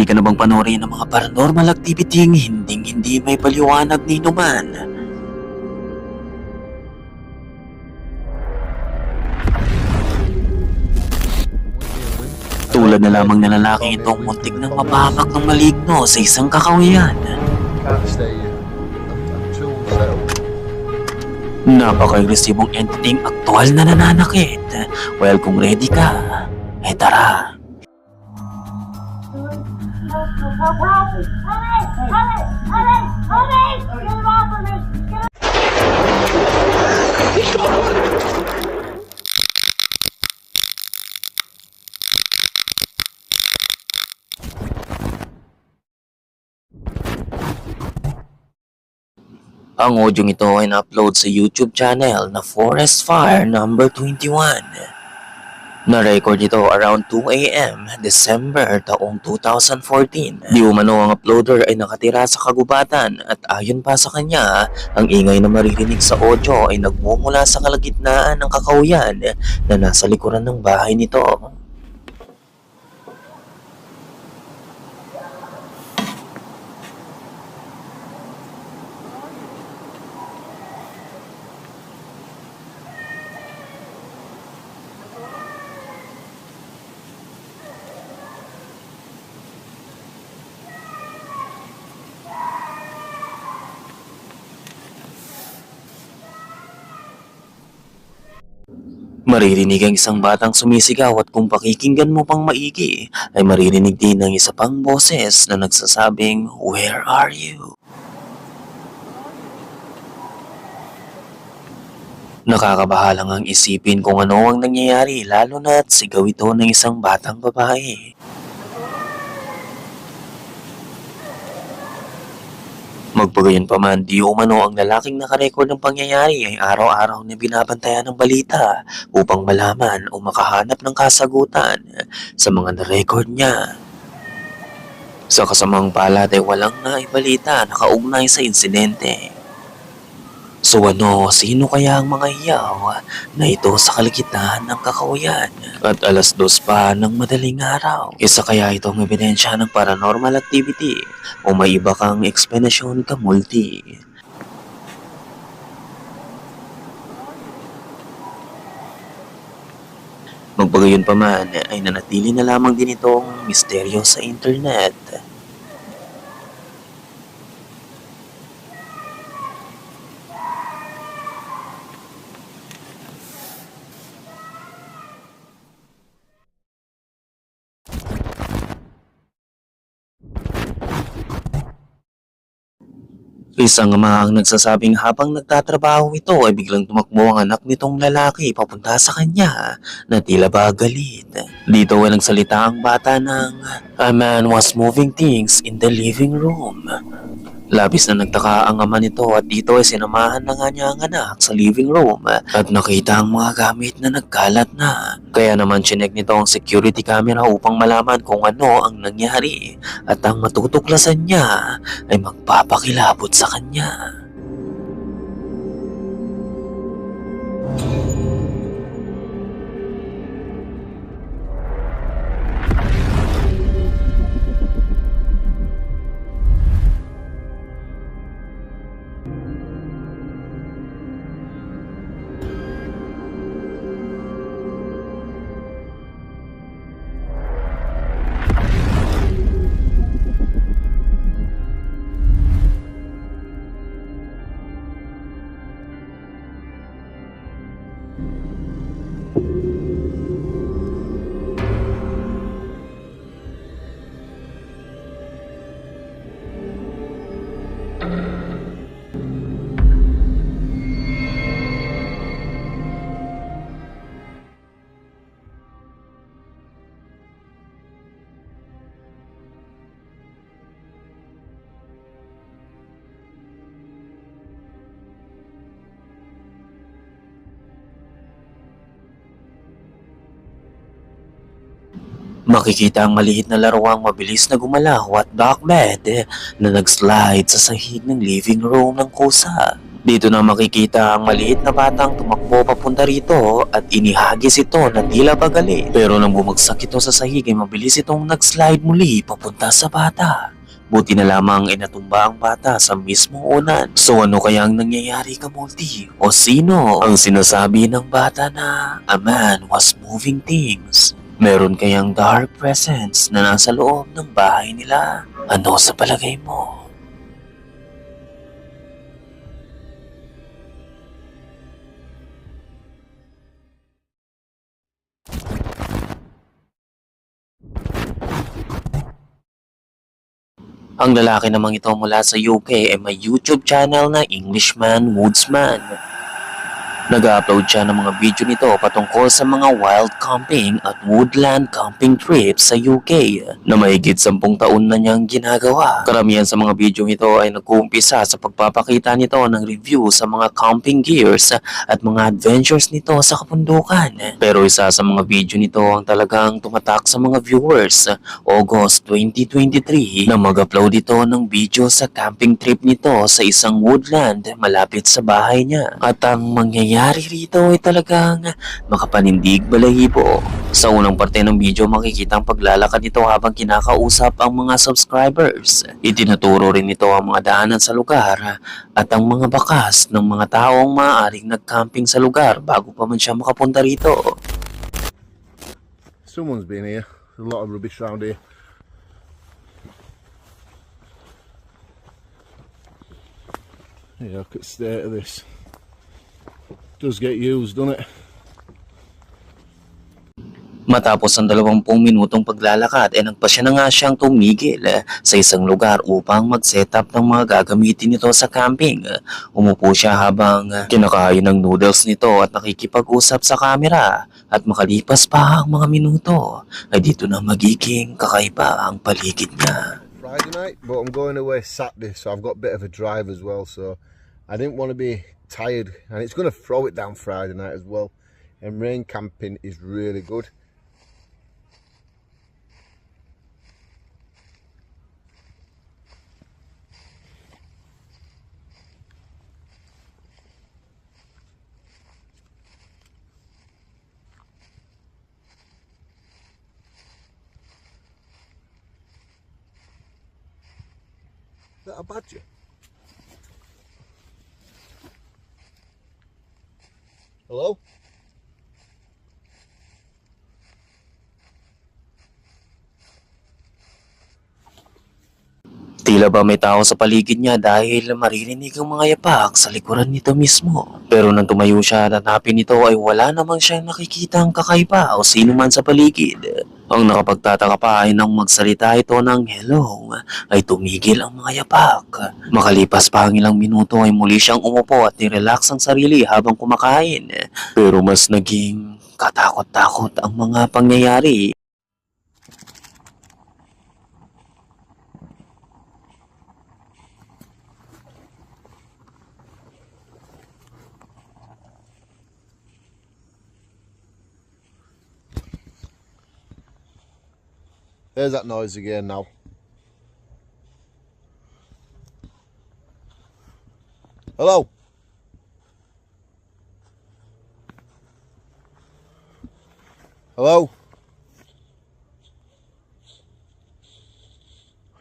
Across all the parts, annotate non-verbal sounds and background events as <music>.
Ready ka na bang panoorin ng mga paranormal activity hinding hindi may paliwanag ni Numan? Tulad na lamang na itong muntik ng mapahamak ng maligno sa isang kakawian. Napaka-agresibong entity aktual na nananakit. Well, kung ready ka, eh tara. Ang audio ito ay na-upload sa YouTube channel na Forest Fire number 21. Na-record ito around 2 a.m. December taong 2014. Di umano ang uploader ay nakatira sa kagubatan at ayon pa sa kanya, ang ingay na maririnig sa audio ay nagmumula sa kalagitnaan ng kakauyan na nasa likuran ng bahay nito. Maririnig ang isang batang sumisigaw at kung pakikinggan mo pang maigi, ay maririnig din ang isa pang boses na nagsasabing, Where are you? Nakakabahalang ang isipin kung ano ang nangyayari lalo na't sigaw ito ng isang batang babae. Magpagayon pa man, di umano ang lalaking nakarecord ng pangyayari ay araw-araw na binabantayan ng balita upang malaman o makahanap ng kasagutan sa mga narecord niya. Sa kasamang palad ay walang naibalita na kaugnay sa insidente. So ano, sino kaya ang mga iyaw na ito sa kaligitnaan ng kakawayan? At alas dos pa ng madaling araw. Isa kaya itong ebidensya ng paranormal activity o may iba kang explanation ka multi. Magpagayon pa man ay nanatili na lamang din itong misteryo sa internet. Isang ama ang nagsasabing habang nagtatrabaho ito ay biglang tumakbo ang anak nitong lalaki papunta sa kanya na tila ba galit. Dito ay nagsalita ang bata ng A man was moving things in the living room. Labis na nagtaka ang ama nito at dito ay sinamahan na nga niya ang anak sa living room at nakita ang mga gamit na nagkalat na. Kaya naman chinek nito ang security camera upang malaman kung ano ang nangyari at ang matutuklasan niya ay magpapakilabot sa kanya. Makikita ang maliit na laruang mabilis na gumalaw at dark bed na nag-slide sa sahig ng living room ng kusa. Dito na makikita ang maliit na batang tumakbo papunta rito at inihagis ito na tila pagalit. Pero nang bumagsak ito sa sahig ay mabilis itong nag-slide muli papunta sa bata. Buti na lamang ay natumba ang bata sa mismong unan. So ano kaya ang nangyayari ka multi? O sino ang sinasabi ng bata na a man was moving things? Meron kayang dark presence na nasa loob ng bahay nila? Ano sa palagay mo? Ang lalaki namang ito mula sa UK ay may YouTube channel na Englishman Woodsman. Nag-upload siya ng mga video nito patungkol sa mga wild camping at woodland camping trips sa UK na mahigit sampung taon na niyang ginagawa. Karamihan sa mga video ito ay nag-uumpisa sa pagpapakita nito ng review sa mga camping gears at mga adventures nito sa kapundukan. Pero isa sa mga video nito ang talagang tumatak sa mga viewers August 2023 na mag-upload ito ng video sa camping trip nito sa isang woodland malapit sa bahay niya. At ang mangyayari rito ay talagang makapanindig balahibo. Sa unang parte ng video makikita ang paglalakad nito habang kinakausap ang mga subscribers. Itinuturo rin nito ang mga daanan sa lugar at ang mga bakas ng mga taong maaaring nag-camping sa lugar bago pa man siya makapunta rito. Someone's been here. There's a lot of rubbish around here. Yeah, look at the state of this. Does get used, doesn't it? Matapos ang 20 minutong paglalakad ay nagpasya na nga siyang tumigil eh, sa isang lugar upang mag-set up ng mga gagamitin nito sa camping. Umupo siya habang eh, kinakain ng noodles nito at nakikipag-usap sa camera at makalipas pa ang mga minuto ay dito na magiging kakaiba ang paligid niya. Friday night, but I'm going away Saturday, so I've got a bit of a drive as well. So I didn't want to be tired, and it's going to throw it down Friday night as well. And rain camping is really good. Is that a badger? Hello? Tila ba may tao sa paligid niya dahil maririnig ang mga yapak sa likuran nito mismo. Pero nang tumayo siya at hanapin nito ay wala namang siyang nakikitang kakaiba o sino man sa paligid. Ang nakapagtataka pa ay nang magsalita ito ng hello ay tumigil ang mga yapak. Makalipas pa ang ilang minuto ay muli siyang umupo at nirelax ang sarili habang kumakain. Pero mas naging katakot-takot ang mga pangyayari There's that noise again now. Hello? Hello?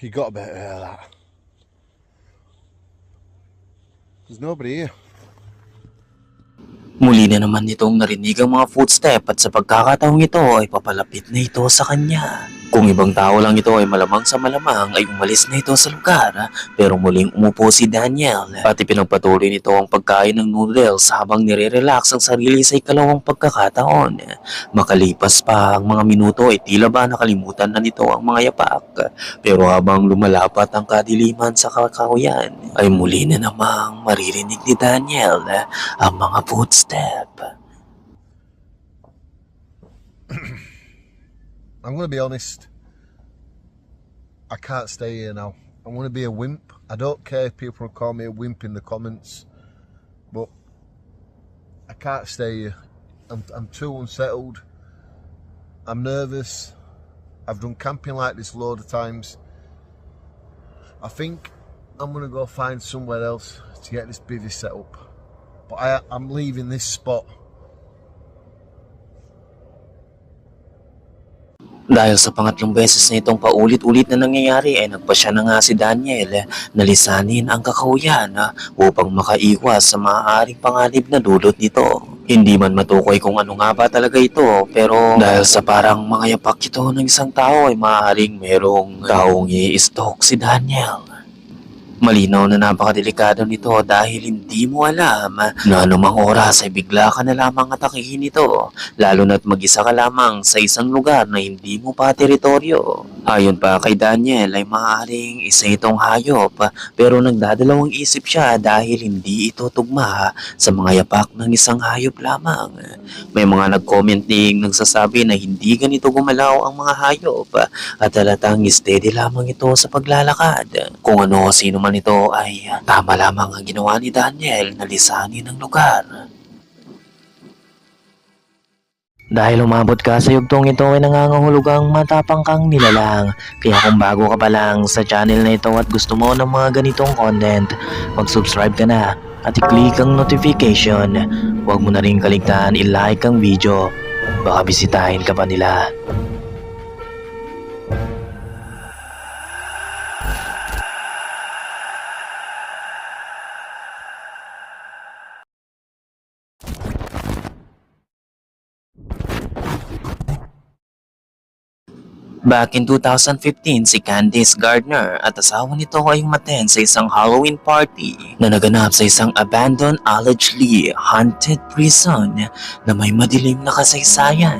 You got to better hear that. There's nobody here. Muli na naman itong narinig ang mga footstep at sa pagkakataong ito ay papalapit na ito sa kanya. Kung ibang tao lang ito ay malamang sa malamang ay umalis na ito sa lugar pero muling umupo si Daniel at ipinagpatuloy nito ang pagkain ng noodles habang nire-relax ang sarili sa ikalawang pagkakataon. Makalipas pa ang mga minuto ay tila ba nakalimutan na nito ang mga yapak pero habang lumalapat ang kadiliman sa kakahuyan ay muli na namang maririnig ni Daniel ang mga footstep. <clears throat> I'm going to be honest. I can't stay here now. I'm going to be a wimp. I don't care if people call me a wimp in the comments, but I can't stay here. I'm, I'm too unsettled. I'm nervous. I've done camping like this a load of times. I think I'm gonna go find somewhere else to get this bivvy set up. But I, I'm leaving this spot. Dahil sa pangatlong beses na itong paulit-ulit na nangyayari ay nagpa siya na nga si Daniel na lisanin ang kakahuyan ah, upang makaiwas sa maaaring panganib na dulot nito. Hindi man matukoy kung ano nga ba talaga ito pero dahil sa parang mga yapak ito ng isang tao ay maaaring merong taong i-stalk si Daniel. Malinaw na napakadelikado nito dahil hindi mo alam na anumang oras ay bigla ka na lamang atakihin nito lalo na't mag-isa ka lamang sa isang lugar na hindi mo pa teritoryo. Ayon pa kay Daniel ay maaaring isa itong hayop pero nagdadalawang isip siya dahil hindi ito tugma sa mga yapak ng isang hayop lamang. May mga nag-comment ding nagsasabi na hindi ganito gumalaw ang mga hayop at halatang steady lamang ito sa paglalakad. Kung ano sino man ito ay tama lamang ang ginawa ni Daniel na lisanin ang lugar. Dahil umabot ka sa yugtong ito ay nangangahulugang matapang kang nilalang. Kaya kung bago ka pa lang sa channel na ito at gusto mo ng mga ganitong content, mag-subscribe ka na at i-click ang notification. Huwag mo na rin kaligtaan i-like ang video. Baka bisitahin ka pa nila. Back in 2015, si Candice Gardner at asawa nito ay umaten sa isang Halloween party na naganap sa isang abandoned allegedly haunted prison na may madilim na kasaysayan.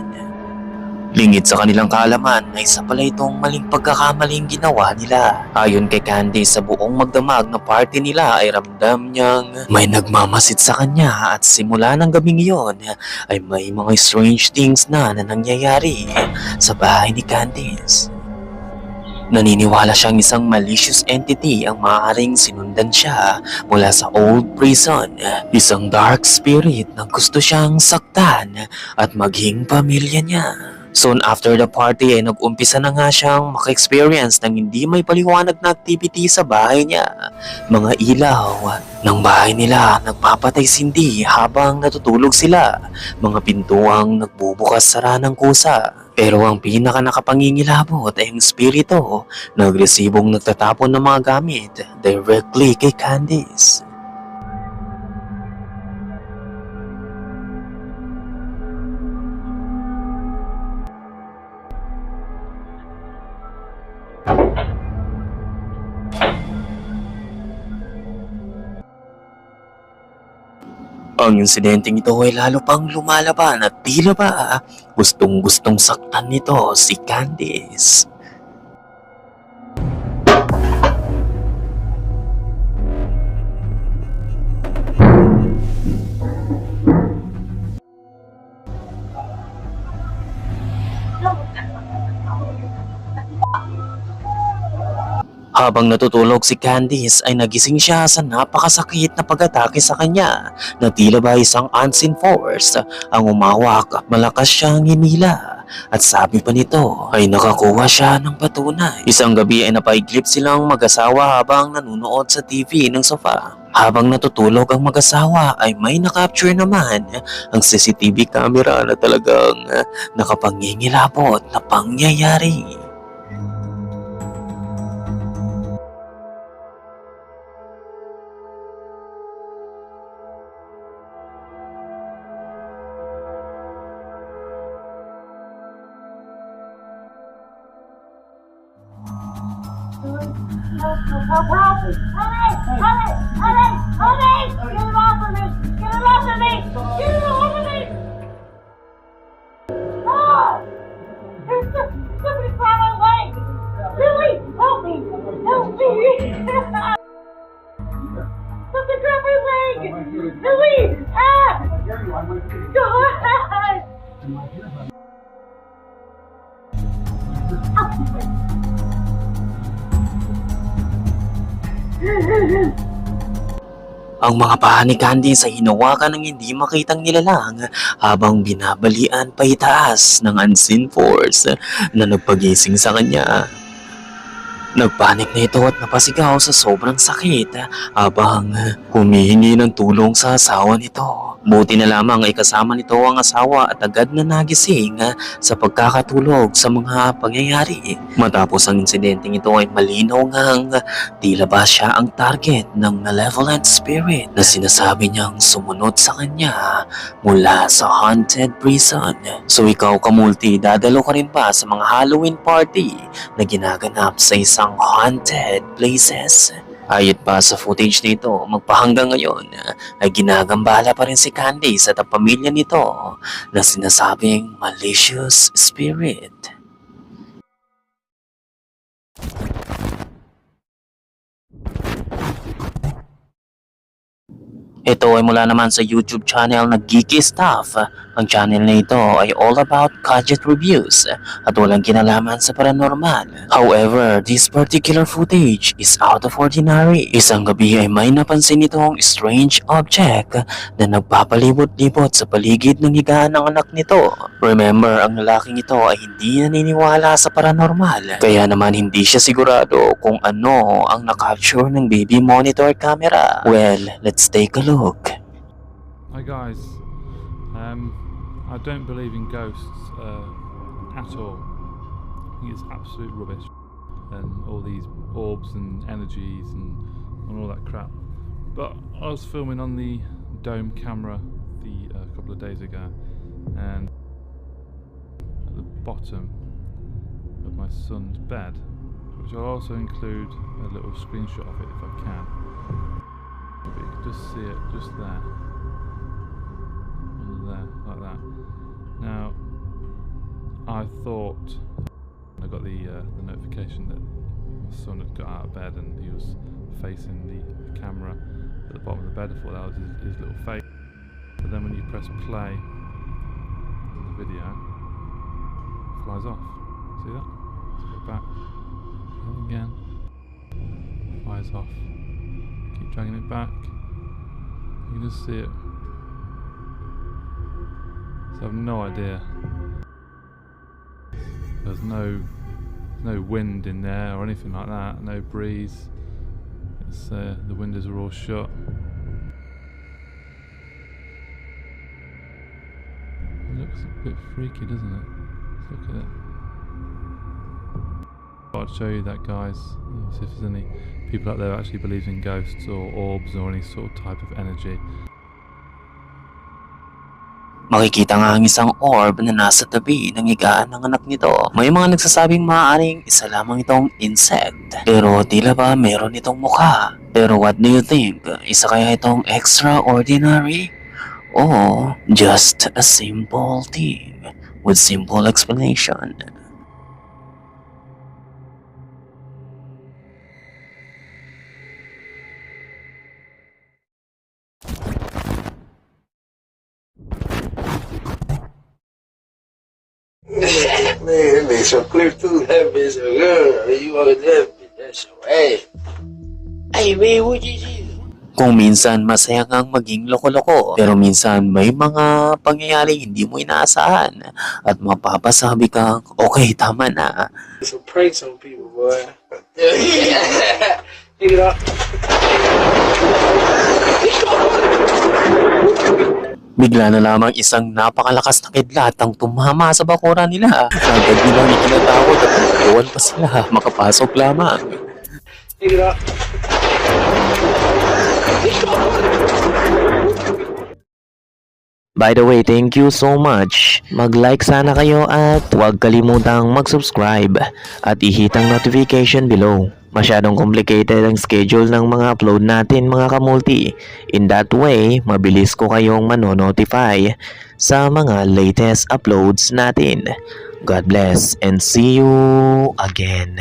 Lingid sa kanilang kaalaman na isa pala itong maling pagkakamaling ginawa nila. Ayon kay Candice sa buong magdamag na party nila ay ramdam niyang may nagmamasid sa kanya at simula ng gabing iyon ay may mga strange things na na nangyayari sa bahay ni Candice. Naniniwala siyang isang malicious entity ang maaaring sinundan siya mula sa old prison. Isang dark spirit na gusto siyang saktan at maging pamilya niya. Soon after the party ay nag-umpisa na nga siyang maka-experience ng hindi may paliwanag na activity sa bahay niya. Mga ilaw ng bahay nila nagpapatay sindi habang natutulog sila. Mga pintuang nagbubukas sara ng kusa. Pero ang pinaka nakapangingilabot ay ang spirito na agresibong nagtatapon ng mga gamit directly kay Candice. Ang insidenteng ito ay lalo pang lumalaban at tila ba gustong gustong saktan nito si Candice. Habang natutulog si Candice ay nagising siya sa napakasakit na pag-atake sa kanya na tila ba isang unseen force ang umawak at malakas siyang hinila. At sabi pa nito ay nakakuha siya ng patunay. Isang gabi ay napaiglip silang mag-asawa habang nanonood sa TV ng sofa. Habang natutulog ang mag-asawa ay may nakapture naman ang CCTV camera na talagang nakapangingilabot na pangyayari. Ang mga paa ni Candice ay hinawakan ng hindi makitang nilalang habang binabalian pa itaas ng unseen force na nagpagising sa kanya. Nagpanik na ito at napasigaw sa sobrang sakit habang humihingi ng tulong sa asawa nito. Buti na lamang ay kasama nito ang asawa at agad na nagising sa pagkakatulog sa mga pangyayari. Matapos ang insidenteng ito ay malinaw ngang tila ba siya ang target ng malevolent spirit na sinasabi niyang sumunod sa kanya mula sa haunted prison. So ikaw kamulti, dadalo ka rin ba sa mga Halloween party na ginaganap sa isang haunted places? Ayot pa sa footage nito, magpahanggang ngayon ay ginagambala pa rin si Candice at ang pamilya nito na sinasabing malicious spirit. Ito ay mula naman sa YouTube channel na Geeky Stuff. Ang channel na ito ay all about gadget reviews at walang kinalaman sa paranormal. However, this particular footage is out of ordinary. Isang gabi ay may napansin itong strange object na nagpapalibot-libot sa paligid ng higaan ng anak nito. Remember, ang lalaking ito ay hindi naniniwala sa paranormal. Kaya naman hindi siya sigurado kung ano ang nakapture ng baby monitor camera. Well, let's take a look. Hi guys, um, I don't believe in ghosts uh, at all. I think it's absolute rubbish, and all these orbs and energies and, and all that crap. But I was filming on the dome camera the a couple of days ago, and at the bottom of my son's bed, which I'll also include a little screenshot of it if I can. But you can just see it just there that. Now, I thought I got the uh, the notification that my son had got out of bed and he was facing the, the camera at the bottom of the bed. I thought that was his, his little face. But then when you press play the video, flies off. See that? Let's go back. And again. Flies off. Keep dragging it back. You can just see it so I've no idea. There's no no wind in there or anything like that. No breeze. Uh, the windows are all shut. It looks a bit freaky, doesn't it? Let's look at it. I'd show you that, guys. If there's any people out there actually believe in ghosts or orbs or any sort of type of energy. Makikita nga ang isang orb na nasa tabi ng higaan ng anak nito. May mga nagsasabing maaaring isa lamang itong insect. Pero tila ba meron itong mukha. Pero what do you think? Isa kaya itong extraordinary? O just a simple thing with simple explanation? So clear too. That bitch so good. You that bitch? That's so ass. Hey man, what you do? Kung minsan masaya ngang maging loko-loko, pero minsan may mga pangyayari hindi mo inaasahan at mapapasabi kang, okay, tama na. Some pranks on people, boy. <laughs> It up. Bigla na lamang isang napakalakas na kidlat ang tumama sa bakura nila. Agad nilang ikinatakot at nagtuwan pa sila. Makapasok lamang. Up. By the way, thank you so much. Mag-like sana kayo at huwag kalimutang mag-subscribe at i-hit ang notification below. Masyadong complicated ang schedule ng mga upload natin mga kamulti. In that way, mabilis ko kayong manonotify sa mga latest uploads natin. God bless and see you again.